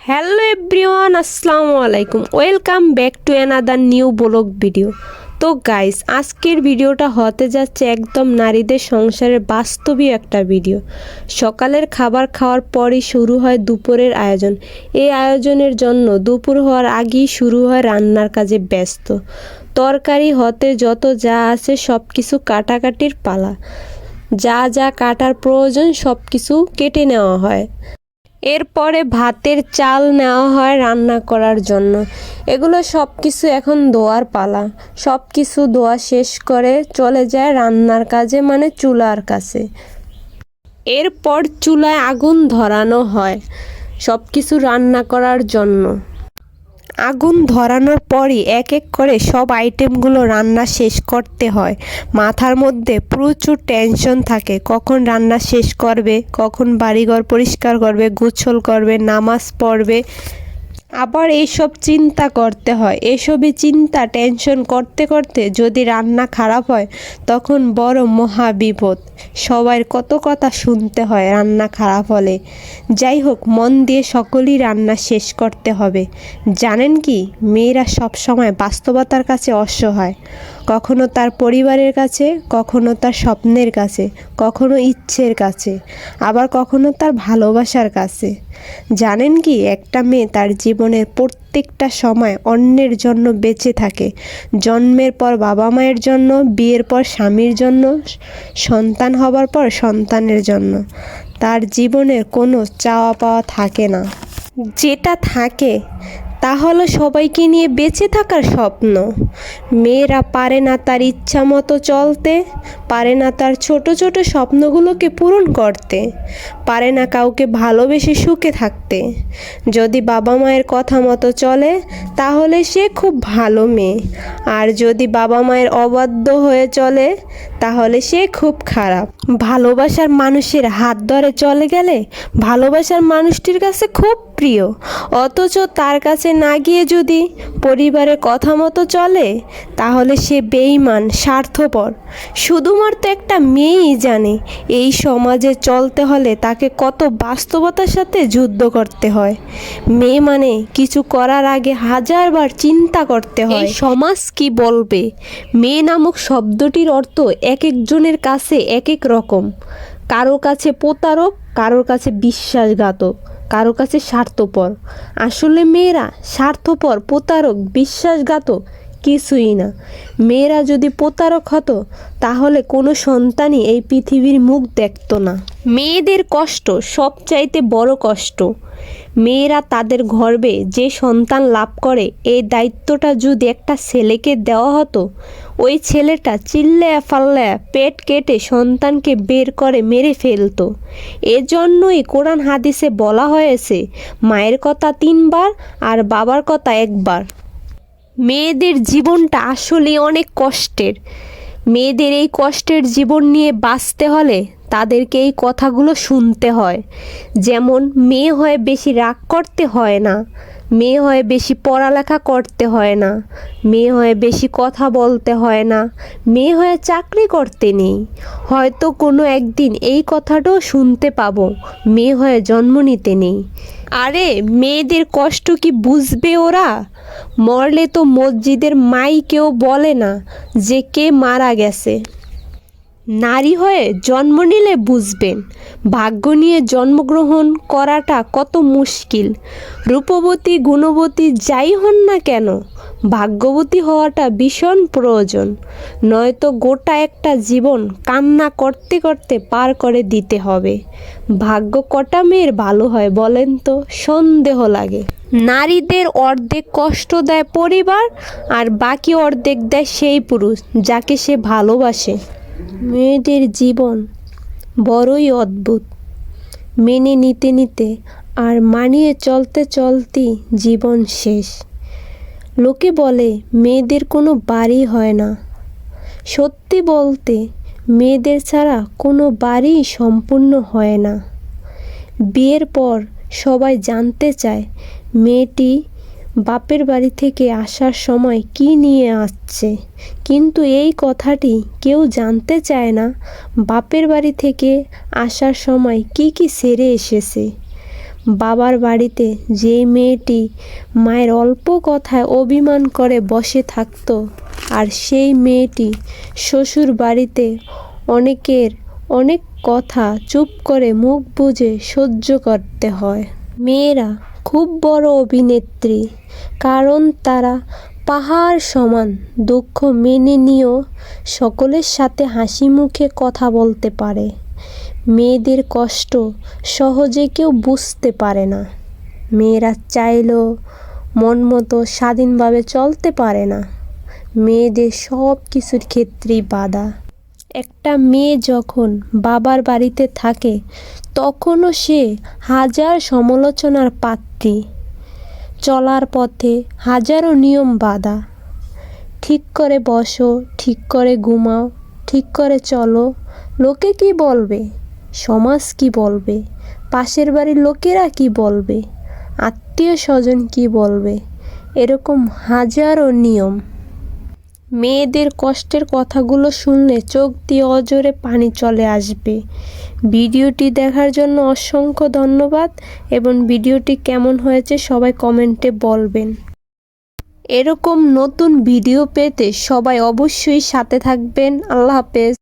Hello everyone, আসসালামু আলাইকুম। Welcome back to another new blog video. তো গাইস, আজকের ভিডিওটা হতে যাচ্ছে একদম নারীদের সংসারের বাস্তবই একটা ভিডিও। সকালের খাবার খাওয়ার পরই শুরু হয় দুপুরের আয়োজন। এই আয়োজনের জন্য দুপুর হওয়ার আগেই শুরু হয় রান্নার কাজে ব্যস্ত। তরকারি হতে যত যা আছে সব কিছু কাটাকাটির পালা। যা যা কাটার প্রয়োজন সব কিছু কেটে নেওয়া হয়। এরপরে ভাতের চাল নেওয়া হয় রান্না করার জন্য। এগুলো সব কিছু এখন দোয়ার পালা। সব কিছু দোয়া শেষ করে চলে যায় রান্নার কাজে মানে চুলার কাছে। এরপর চুলায় আগুন ধরানো হয়। সব কিছু রান্না করার জন্য। আগুন ধরানোর পরই এক এক করে সব আইটেমগুলো রান্না শেষ করতে হয়। মাথার মধ্যে প্রচুর টেনশন থাকে। কখন রান্না শেষ করবে, কখন বাড়িঘর পরিষ্কার করবে গোছল করবে, নামাজ পড়বে। আবার এইসব চিন্তা করতে হয়। এসবই চিন্তা, টেনশন করতে করতে যদি রান্না খারাপ হয়, তখন বড় মহা বিপদ। সবার কত কথা শুনতে হয় রান্না খারাপ হলে। যাই হোক, মন দিয়ে সকলেই রান্না শেষ করতে হবে। জানেন কি, মেয়েরা সব সময় বাস্তবতার কাছে অসহায়। কখনো তার পরিবারের কাছে, কখনো তার স্বপ্নের কাছে, কখনো ইচ্ছের কাছে, আবার কখনো তার ভালোবাসার কাছে। জানেন কি, একটা মেয়ে তার জীবনের প্রত্যেকটা সময় অন্যের জন্য বেঁচে থাকে। জন্মের পর বাবা মায়ের জন্য, বিয়ের পর স্বামীর জন্য, সন্তান হবার পর সন্তানের জন্য। তার জীবনের কোনো চাওয়া পাওয়া থাকে না। যেটা থাকে তা হলো সবাইকে নিয়ে বেঁচে থাকার স্বপ্ন। মেয়েরা পারে না তার ইচ্ছা মতো চলতে, পারে না তার ছোট ছোট স্বপ্নগুলোকে পূরণ করতে, পারে না কাউকে ভালোবেসে সুখে থাকতে। যদি বাবা মায়ের কথা মতো চলে, তাহলে সে খুব ভালো মেয়ে। আর যদি বাবা মায়ের অবাধ্য হয়ে চলে, তাহলে সে খুব খারাপ। ভালোবাসার মানুষের হাত ধরে চলে গেলে ভালোবাসার মানুষটির কাছে খুব প্রিয়, অথচ তার কাছে না গিয়ে যদি পরিবারের কথা মতো চলে, তাহলে সে বেইমান স্বার্থপর। শুধুমাত্র একটা মেয়েই জানে, এই সমাজে চলতে হলে তাকে কত বাস্তবতার সাথে যুদ্ধ করতে হয়। মেয়ে মানে কিছু করার আগে হাজারবার চিন্তা করতে হয়। সমাজ কি বলবে? মেয়ে নামক শব্দটির অর্থ এক একজনের কাছে এক এক রকম। কারও কাছে প্রতারক, কারোর কাছে বিশ্বাসঘাতক। কারও কাছে স্বার্থপর। আসলে মেয়েরা স্বার্থপর প্রতারক বিশ্বাসঘাতক। কিছুই না। মেয়েরা যদি প্রতারক হতো, তাহলে কোনো সন্তানই এই পৃথিবীর মুখ দেখত না। মেয়েদের কষ্ট সবচাইতে বড় কষ্ট। মেয়েরা তাদের গর্বে যে সন্তান লাভ করে এই দায়িত্বটা যদি একটা ছেলেকে দেওয়া হতো, ওই ছেলেটা চিল্লায়া ফাল্লায়া পেট কেটে সন্তানকে বের করে মেরে ফেলতো। এজন্যই কোরআন হাদিসে বলা হয়েছে, মায়ের কথা তিনবার আর বাবার কথা একবার। মেয়েদের জীবনটা আসলে অনেক কষ্টের। মেয়েদের এই কষ্টের জীবন নিয়ে বাঁচতে হলে তাদেরকে এই কথাগুলো শুনতে হয়। যেমন, মেয়ে হয়ে বেশি রাগ করতে হয় না। মেয়ে হয়ে বেশি পড়ালেখা করতে হয় না। মেয়ে হয়ে বেশি কথা বলতে হয় না। মেয়ে হয়ে চাকরি করতে নেই। হয়তো কোনো একদিন এই কথাটাও শুনতে পাবো, মেয়ে হয়ে জন্ম নিতে নেই। আরে, মেয়েদের কষ্ট কি বুঝবে ওরা? মরলে তো মসজিদের মাই কেউ বলে না যে কে মারা গেছে। নারী হয়ে জন্ম নিলে বুঝবেন, ভাগ্য নিয়ে জন্মগ্রহণ করাটা কত মুশকিল। রূপবতী, গুণবতী যাই হন না কেন, ভাগ্যবতী হওয়াটা ভীষণ প্রয়োজন। নয়তো গোটা একটা জীবন কান্না করতে করতে পার করে দিতে হবে। ভাগ্য কটা মেয়ের ভালো হয় বলেন তো? সন্দেহ লাগে। নারীদের অর্ধেক কষ্ট দেয় পরিবার আর বাকি অর্ধেক দেয় সেই পুরুষ, যাকে সে ভালোবাসে। মেয়েদের জীবন বড়ই অদ্ভুত। মেনে নিতে নিতে আর মানিয়ে চলতে চলতেই জীবন শেষ। লোকে বলে, মেয়েদের কোনো বাড়ি হয় না। সত্যি বলতে, মেয়েদের ছাড়া কোনো বাড়ি সম্পূর্ণ হয় না। বিয়ের পর সবাই জানতে চায় মেয়েটি বাপের বাড়ি থেকে আসার সময় কি নিয়ে আসছে? কিন্তু এই কথাটি কেউ জানতে চায় না। বাপের বাড়ি থেকে আসার সময় কি কি সেরে এসেছে? বাবার বাড়িতে যে মেয়েটি মায়ের অল্প কথায় অভিমান করে বসে থাকতো, আর সেই মেয়েটি শ্বশুর বাড়িতে অনেকের অনেক কথা চুপ করে মুখ বুজে সহ্য করতে হয়। মেয়েরা খুব বড় অভিনেত্রী, কারণ তারা পাহাড় সমান দুঃখ মেনে নিয়েও সকলের সাথে হাসি মুখে কথা বলতে পারে। মেয়েদের কষ্ট সহজে কেউ বুঝতে পারে না। মেয়েরা চাইলেও মন মতো স্বাধীনভাবে চলতে পারে না। মেয়েদের সব কিছুর ক্ষেত্রেই বাধা। একটা মেয়ে যখন বাবার বাড়িতে থাকে, তখনও সে হাজার সমালোচনার পাত্রী। চলার পথে হাজারো নিয়ম বাধা। ঠিক করে বসো, ঠিক করে ঘুমাও, ঠিক করে চলো। লোকে কি বলবে? সমাজ কি বলবে? পাশের বাড়ির লোকেরা কি বলবে? আত্মীয় স্বজন কি বলবে? এরকম হাজারো নিয়ম। মেয়েদের কষ্টের কথাগুলো শুনলে চোখ দিয়ে অজোরে পানি চলে আসবে। ভিডিওটি দেখার জন্য অসংখ্য ধন্যবাদ এবং ভিডিওটি কেমন হয়েছে সবাই কমেন্টে বলবেন। এরকম নতুন ভিডিও পেতে সবাই অবশ্যই সাথে থাকবেন। আল্লাহ হাফেজ।